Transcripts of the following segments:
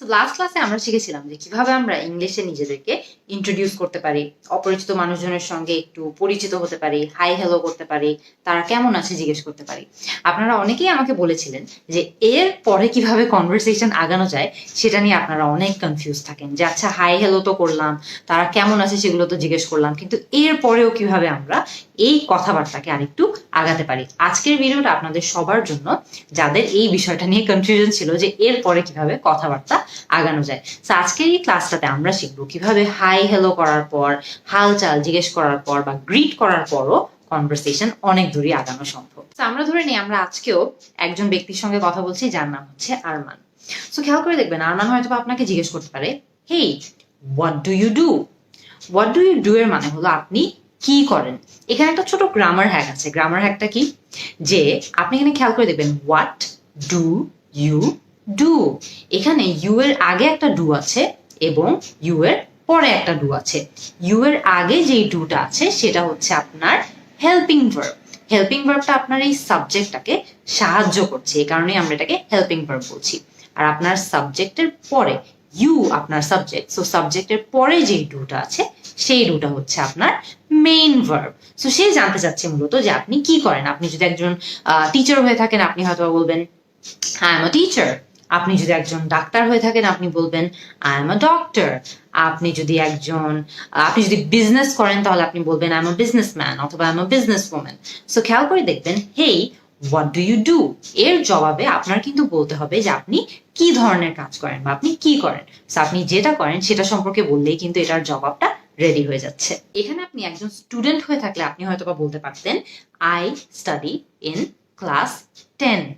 Last ক্লাসে আমরা শিখেছিলাম যে কীভাবে আমরা ইংলিশে নিজেদেরকে ইন্ট্রোডিউস করতে পারি, অপরিচিত মানুষজনের সঙ্গে একটু পরিচিত হতে পারি হাই হ্যালো করতে পারি, তারা কেমন আছে জিজ্ঞেস করতে পারি। আপনারা অনেকেই আমাকে বলেছিলেন যে এর পরে কীভাবে কনভারসেশন আগানো যায়, সেটা নিয়ে আপনারা অনেক কনফিউজ থাকেন যে আচ্ছা হাই হ্যালো তো করলাম, তারা কেমন আছে সেগুলো তো জিজ্ঞেস করলাম, কিন্তু এর পরেও কীভাবে আমরা এই কথাবার্তাকে আরেকটু আগাতে পারি। আজকের ভিডিওটা আপনাদের সবার জন্য, যাদের এই বিষয়টা নিয়ে কনফিউশন ছিল যে এর পরে কীভাবে কথাবার্তা আগানো যায়। তো আজকের এই ক্লাসটাতে আমরা শিখব কীভাবে হাই হ্যালো করার পর, হালচাল জিজ্ঞেস করার পর বা গ্রিট করার পরও কনভারসেশন অনেক দূরই আগানো সম্ভব। তো আমরা ধরে নিই, আমরা আজকেও একজন ব্যক্তির সঙ্গে কথা বলছি, যার নাম হচ্ছে আরমান। সো খেয়াল করে দেখবেন, আরমান হয়তো আপনাকে জিজ্ঞেস করতে পারে hey what do you do what do you do এর মানে হলো আপনি কি করেন? এখানে একটা ছোট গ্রামার হ্যাক আছে। গ্রামার হ্যাকটা কি? যে আপনি এখানে খেয়াল করে দেখবেন হোয়াট ডু ইউ ডু। এখানে ইউ এর আগে একটা ডু আছে এবং ইউ এর পরে একটা ডু আছে। ইউ এর আগে যেই ডুটা আছে সেটা হচ্ছে আপনার হেল্পিং ভার্ব হেল্পিং ভার্বটা আপনার এই সাবজেক্টটাকে সাহায্য করছে, এই কারণে আমরা এটাকে হেল্পিং ভার্ব বলছি। আর আপনার সাবজেক্টের পরে ইউ আপনার সাবজেক্ট সো সাবজেক্টের পরে যেই ডুটা আছে, সেই ডুটা হচ্ছে আপনার মেইন ভার্ব সো সে জানতে চাচ্ছে মূলত যে আপনি কি করেন? আপনি যদি একজন টিচার হয়ে থাকেন, আপনি হয়তো বলবেন আই এম আ টিচার আপনি যদি একজন ডাক্তার হয়ে থাকেন আপনি বলবেন আই এম আ ডক্টর আপনি যদি একজন আপনি যদি বিজনেস করেন তাহলে আপনি বলবেন আই এম আ বিজনেসম্যান অথবা I am a business woman so খেয়াল করে দেখবেন hey what do you do এর জবাবে আপনার কিন্তু বলতে হবে যে আপনি কি ধরনের কাজ করেন বা আপনি কি করেন। So, আপনি যেটা করেন সেটা সম্পর্কে বললেই কিন্তু এটার জবাবটা রেডি হয়ে যাচ্ছে। এখানে আপনি একজন স্টুডেন্ট হয়ে থাকলে আপনি হয়তো বা বলতে পারতেন I study in class ten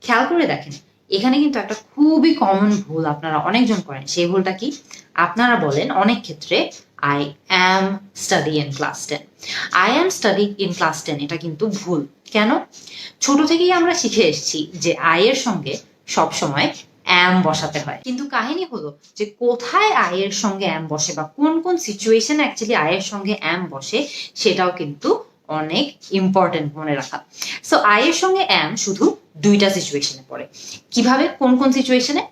খেয়াল করে দেখেন এখানে কিন্তু একটা খুবই কমন ভুল আপনারা অনেকজন করেন। সেই ভুলটা কি? আপনারা বলেন অনেক ক্ষেত্রে I am study in class ten I am study in class ten এটা কিন্তু ভুল। কেন? ছোট থেকেই আমরা শিখে এসেছি যে আই এর সঙ্গে সব সময় অ্যাম বসাতে হয়। কিন্তু কাহিনী হলো যে কোথায় আয়ের সঙ্গে অ্যাম বসে বা কোন কোন সিচুয়েশন অ্যাকচুয়ালি আয়ের সঙ্গে অ্যাম বসে, সেটাও কিন্তু অনেক ইম্পর্টেন্ট মনে রাখা। সো আয়ের সঙ্গে অ্যাম শুধু দুইটা সিচুয়েশনে পড়ে। কীভাবে? কোন কোন সিচুয়েশনে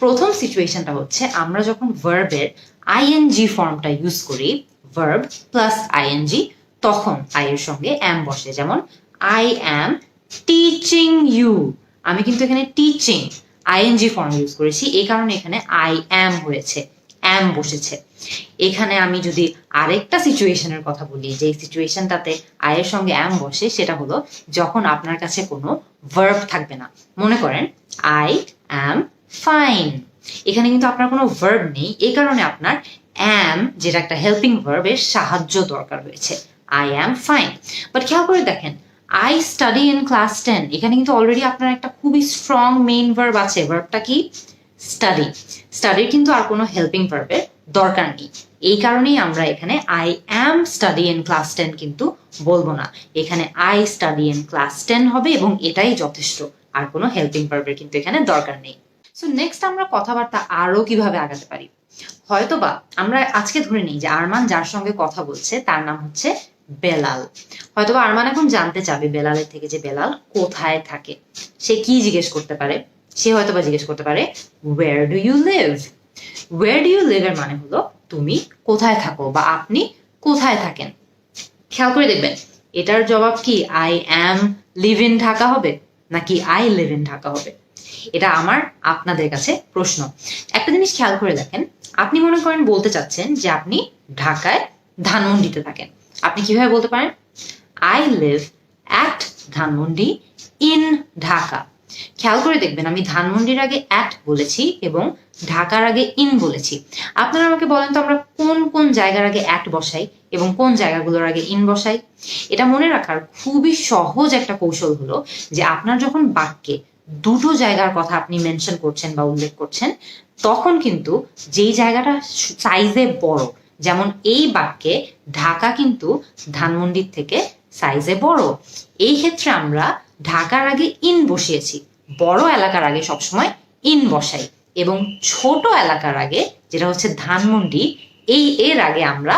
প্রথম সিচুয়েশনটা হচ্ছে, আমরা যখন ভার্বের আইএনজি ফর্মটা ইউজ করি ভার্ব প্লাস আইএনজি তখন আয়ের সঙ্গে অ্যাম বসে। যেমন আই অ্যাম টিচিং ইউ আমি কিন্তু এখানে টিচিং আইএনজি ফর্ম ইউজ করেছি। এই কারণে এখানে আই অ্যাম হয়েছে। অ্যাম বসেছে। এখানে আমি যদি আরেকটা সিচুয়েশনের কথা বলি যে সিচুয়েশনটাতে আয়ের সঙ্গে অ্যাম বসে, সেটা হলো যখন আপনার কাছে কোনো ভার্ব থাকবে না। মনে করেন আই অ্যাম ফাইন এখানে কিন্তু আপনার কোনো ভার্ব নেই। এই কারণে আপনার অ্যাম যেটা একটা হেল্পিং ভার্ব এর সাহায্য দরকার হয়েছে আই অ্যাম ফাইন বাট খেয়াল করে দেখেন I study in class ten এখানে কিন্তু অলরেডি আপনার একটা খুবই স্ট্রং মেইন ভার্ব আছে। ভার্বটা কি? স্টাডি স্টাডির কিন্তু আর কোনো হেল্পিং ভার্বের দরকার নেই। এই কারণেই আমরা এখানে I am study in class ten কিন্তু বলব না। এখানে I study in class ten হবে এবং এটাই যথেষ্ট। আর কোনো হেল্পিং ভার্বের কিন্তু এখানে দরকার নেই। সো নেক্সট আমরা কথাবার্তা আরও কীভাবে আগাতে পারি? হয়তোবা আমরা আজকে ধরে নিই যে আরমান যার সঙ্গে কথা বলছে, তার নাম হচ্ছে বেলাল। হয়তোবা আরমান এখন জানতে চাবে বেলালের থেকে যে বেলাল কোথায় থাকে। সে কি জিজ্ঞেস করতে পারে? সে হয়তো বা জিজ্ঞেস করতে পারে where do you live where do you live এর মানে হলো তুমি কোথায় থাকো বা আপনি কোথায় থাকেন। খেয়াল করে দেখবেন, এটার জবাব কি I am live in Dhaka হবে? নাকি আই লিভ ইন ঢাকা হবে? এটা আমার আপনাদের কাছে প্রশ্ন। একটা জিনিস খেয়াল করে দেখেন, আপনি মনে করেন বলতে চাচ্ছেন যে আপনি ঢাকায় ধানমন্ডিতে থাকেন। আপনি কীভাবে বলতে পারেন? I live at Dhanmondi in Dhaka. খেয়াল করে দেখবেন, আমি ধানমন্ডির আগে অ্যাট বলেছি এবং ঢাকার আগে ইন বলেছি। আপনারা আমাকে বলেন তো আমরা কোন কোন জায়গার আগে অ্যাট বসাই এবং কোন জায়গাগুলোর আগে ইন বসাই? এটা মনে রাখার খুবই সহজ একটা কৌশল হলো যে আপনার যখন বাক্যে দুটো জায়গার কথা আপনি মেনশন করছেন বা উল্লেখ করছেন, তখন কিন্তু যেই জায়গাটা সাইজে বড়, যেমন এই বাক্যে ঢাকা কিন্তু ধানমন্ডির থেকে সাইজে বড়, এই ক্ষেত্রে আমরা ঢাকার আগে ইন বসিয়েছি, বড় এলাকার আগে সবসময় ইন বসাই এবং ছোট এলাকার আগে, যেটা হচ্ছে ধানমন্ডি, এই এর আগে আমরা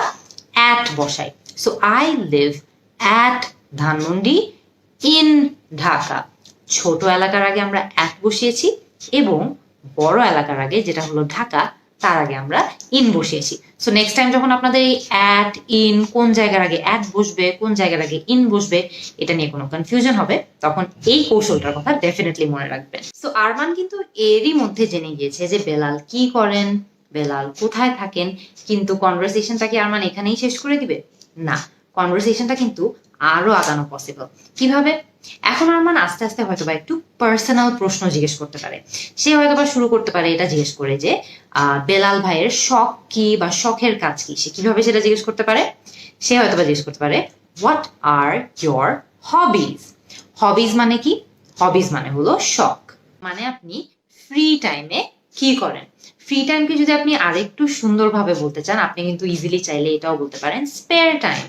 অ্যাট বসাই। So I live at Dhanmondi in Dhaka. ছোট এলাকার আগে আমরা অ্যাট বসিয়েছি এবং বড় এলাকার আগে, যেটা হলো ঢাকা তার আগে আমরা ইন বসিয়েছি। সো নেক্সট টাইম যখন আপনাদের এই অ্যাট ইন কোন জায়গার আগে অ্যাট বসবে, কোন জায়গার আগে ইন বসবে, এটা নিয়ে কোনো কনফিউশন হবে, তখন এই কৌশলটার কথা ডেফিনেটলি মনে রাখবেন। সো আরমান কিন্তু এরই মধ্যে জেনে গিয়েছে যে বেলাল কি করেন, বেলাল কোথায় থাকেন, কিন্তু কনভারসেশনটা কি আরমান এখানেই শেষ করে দিবে? না কনভারসেশনটা কিন্তু আরও আগানো পসিবল কীভাবে? এখন আরমান আস্তে আস্তে হয়তো বা একটু পার্সোনাল প্রশ্ন জিজ্ঞেস করতে পারে। সে হয়তো বা শুরু করতে পারে এটা জিজ্ঞেস করে যে বেলাল ভাইয়ের শখ কি বা শখের কাজ কি? সে কীভাবে সেটা জিজ্ঞেস করতে পারে? সে হয়তো বা জিজ্ঞেস করতে পারে what are your hobbies hobbies মানে কি? হবিজ মানে হলো শখ। মানে আপনি ফ্রি টাইমে কি করেন? ফ্রি টাইমকে যদি আপনি আরেকটু সুন্দরভাবে বলতে চান, আপনি কিন্তু ইজিলি চাইলে এটাও বলতে পারেন spare time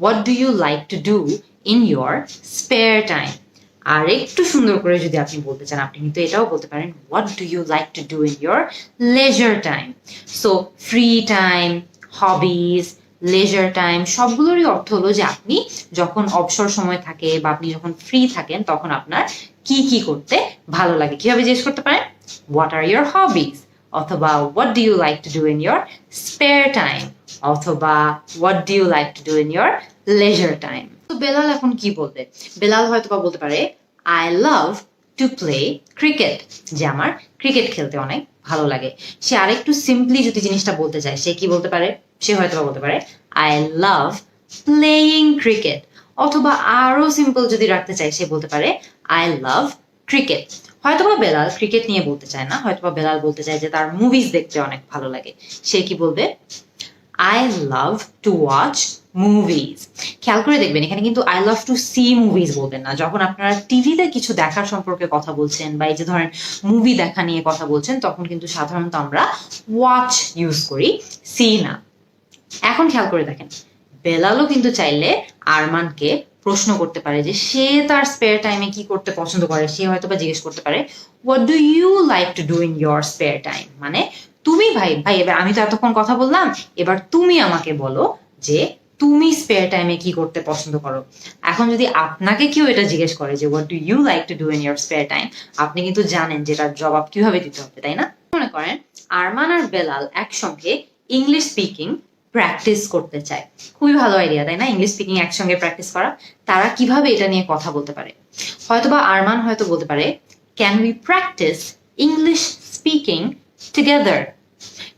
what do you like to do in your spare time আর একটু সুন্দর করে যদি আপনি বলতে চান, আপনি কিন্তু এটাও বলতে পারেন what do you like to do in your leisure time so free time hobbies leisure time সবগুলোরই অর্থ হলো যে আপনি যখন অবসর সময় থাকে বা আপনি যখন ফ্রি থাকেন, তখন আপনার কি কি করতে ভালো লাগে? কীভাবে জিজ্ঞেস করতে পারেন? হোয়াট আর ইয়োর হবিজ অথবা what do you like to do in your spare time অথবা what do you like to do in your leisure time তো বেলাল এখন কি বলবে? বেলাল হয়তো বা বলতে পারে I love to play cricket যে আমার ক্রিকেট খেলতে অনেক ভালো লাগে। সে আরেকটু সিম্পলি যদি জিনিসটা বলতে চায়, সে কি বলতে পারে? সে হয়তো বলতে পারে আই লাভ প্লেয়িং ক্রিকেট অথবা আরও সিম্পল যদি রাখতে চায়, সে বলতে পারে আই লাভ ক্রিকেট হয়তোবা বেলাল ক্রিকেট নিয়ে বলতে চায় না, হয়তোবা বেলাল বলতে চায় যে তার মুভিজ দেখতে অনেক ভালো লাগে। সে কি বলবে? I love to watch movies খেয়াল করে দেখবেন, এখানে কিন্তু I love to see movies বলবেন না। যখন আপনারা টিভিতে কিছু দেখার সম্পর্কে কথা বলছেন বা এই যে ধরেন মুভি দেখা নিয়ে কথা বলছেন, তখন কিন্তু সাধারণত আমরা ওয়াচ ইউজ করি সি না। এখন খেয়াল করে দেখেন, বেলালও কিন্তু চাইলে আরমানকে প্রশ্ন করতে পারে যে সে তার স্পেয়ার টাইমে কি করতে পছন্দ করে, সে হয়তো বা জিজ্ঞেস করতে পারে what do you like to do in your spare time মানে তুমি ভাই ভাই, এবার আমি তো এতক্ষণ কথা বললাম, এবার তুমি আমাকে বলো যে তুমি স্পেয়ার টাইমে কি করতে পছন্দ করো। এখন যদি আপনাকে কেউ এটা জিজ্ঞেস করে যে what do you like to do in your spare time আপনি কিন্তু জানেন যে এটার জবাব কীভাবে দিতে হবে, তাই না? মনে করেন, আরমান আর বেলাল একসঙ্গে ইংলিশ স্পিকিং প্র্যাকটিস করতে চায়। খুবই ভালো আইডিয়া তাই না? ইংলিশ স্পিকিং একসঙ্গে প্র্যাকটিস করা। তারা কীভাবে এটা নিয়ে কথা বলতে পারে? হয়তোবা আরমান হয়তো বলতে পারে can we practise English speaking together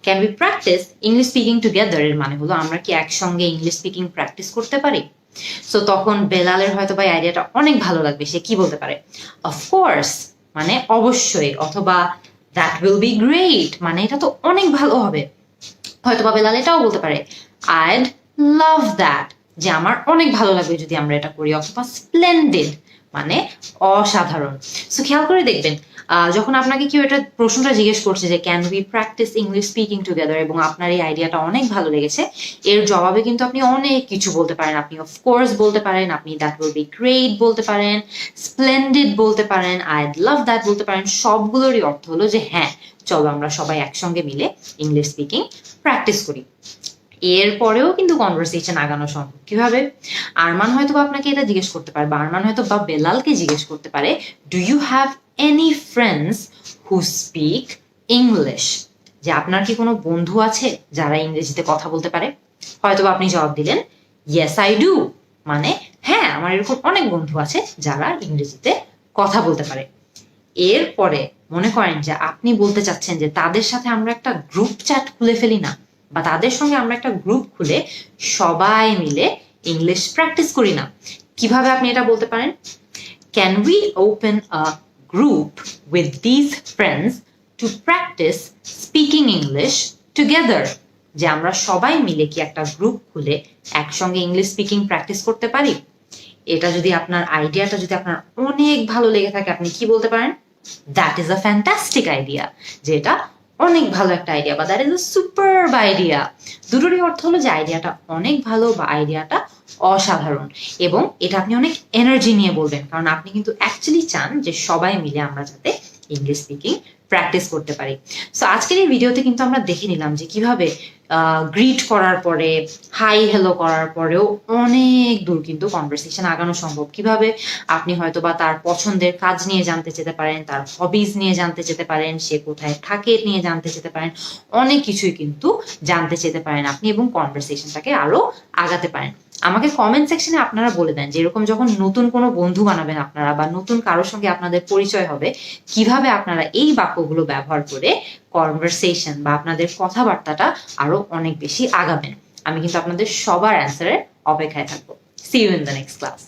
can we practise English speaking together এর মানে হলো, আমরা কি একসঙ্গে ইংলিশ স্পিকিং প্র্যাকটিস করতে পারি? সো তখন বেলালের হয়তো বা আইডিয়াটা অনেক ভালো লাগবে, সে কি বলতে পারে? অফকোর্স মানে অবশ্যই, অথবা দ্যাট উইল বি গ্রেট মানে এটা তো অনেক ভালো হবে। হয়তো বা বেলাল এটাও বলতে পারে। আইড লাভ দ্যাট যে আমার অনেক ভালো লাগবে যদি আমরা এটা করি, অথবা স্প্লেন্ডেড মানে অসাধারণ। সো খেয়াল করে দেখবেন যখন আপনাকে কেউ এটা প্রশ্নটা জিজ্ঞেস করছে যে can we practise English speaking together এবং আপনার এই আইডিয়াটা অনেক ভালো লেগেছে, এর জবাবে কিন্তু আপনি অনেক কিছু বলতে পারেন। আপনি অফকোর্স বলতে পারেন, আপনি দ্যাট উইল বি গ্রেট বলতে পারেন স্প্লেন্ডেড বলতে পারেন আইড লাভ দ্যাট বলতে পারেন। সবগুলোরই অর্থ হলো যে হ্যাঁ চলো আমরা সবাই একসঙ্গে মিলে ইংলিশ স্পিকিং প্র্যাকটিস করি। এরপরেও কিন্তু কনভারসেশন আগানো সম্ভব। কীভাবে? আরমান হয়তো আপনাকে এটা জিজ্ঞেস করতে পারে, বা আরমান হয়তো বা বেলালকে জিজ্ঞেস করতে পারে do you have any friends who speak English যে আপনার কি কোনো বন্ধু আছে যারা ইংরেজিতে কথা বলতে পারে? হয়তো আপনি জবাব দিলেন ইয়েস আই ডু মানে হ্যাঁ আমার এরকম অনেক বন্ধু আছে যারা ইংরেজিতে কথা বলতে পারে। এরপরে মনে করেন যে আপনি বলতে চাচ্ছেন যে তাদের সাথে আমরা একটা গ্রুপ চ্যাট খুলে ফেলি না? বা তাদের সঙ্গে আমরা একটা গ্রুপ খুলে সবাই মিলে ইংলিশ প্র্যাকটিস করি না। কীভাবে আপনি এটা বলতে পারেন? Can we open a group with these friends to practise speaking English together যে আমরা সবাই মিলে কি একটা গ্রুপ খুলে একসঙ্গে ইংলিশ স্পিকিং প্র্যাকটিস করতে পারি? এটা যদি আপনার আইডিয়াটা যদি আপনার অনেক ভালো লেগে থাকে, আপনি কি বলতে পারেন? That is a fantastic idea যেটা অনেক ভালো একটা আইডিয়া বা that is a super idea দুটোরই অর্থ হলো যে আইডিয়াটা অনেক ভালো বা আইডিয়াটা অসাধারণ এবং এটা আপনি অনেক এনার্জি নিয়ে বলবেন, কারণ আপনি কিন্তু অ্যাকচুয়ালি চান যে সবাই মিলে আমরা যাতে ইংলিশ স্পিকিং প্র্যাকটিস করতে পারি। সো আজকের এই ভিডিওতে কিন্তু আমরা দেখে নিলাম যে কীভাবে গ্রিট করার পরে হাই হ্যালো করার পরেও অনেক দূর কিন্তু কনভারসেশন আগানো সম্ভব। কীভাবে? আপনি হয়তো বা তার পছন্দের কাজ নিয়ে জানতে যেতে পারেন, তার হবিজ নিয়ে জানতে যেতে পারেন, সে কোথায় থাকে নিয়ে জানতে যেতে পারেন, অনেক কিছুই কিন্তু জানতে যেতে পারেন আপনি এবং কনভারসেশনটাকে আরও আগাতে পারেন। আমাকে কমেন্ট সেকশনে আপনারা বলে দেন যে এরকম যখন নতুন কোনো বন্ধু বানাবেন আপনারা বা নতুন কারোর সঙ্গে আপনাদের পরিচয় হবে, কীভাবে আপনারা এই বাক্যগুলো ব্যবহার করে কনভারসেশন বা আপনাদের কথাবার্তাটা আরও অনেক বেশি আগাবেন। আমি কিন্তু আপনাদের সবার অ্যান্সারের অপেক্ষায় থাকব। See you in the next class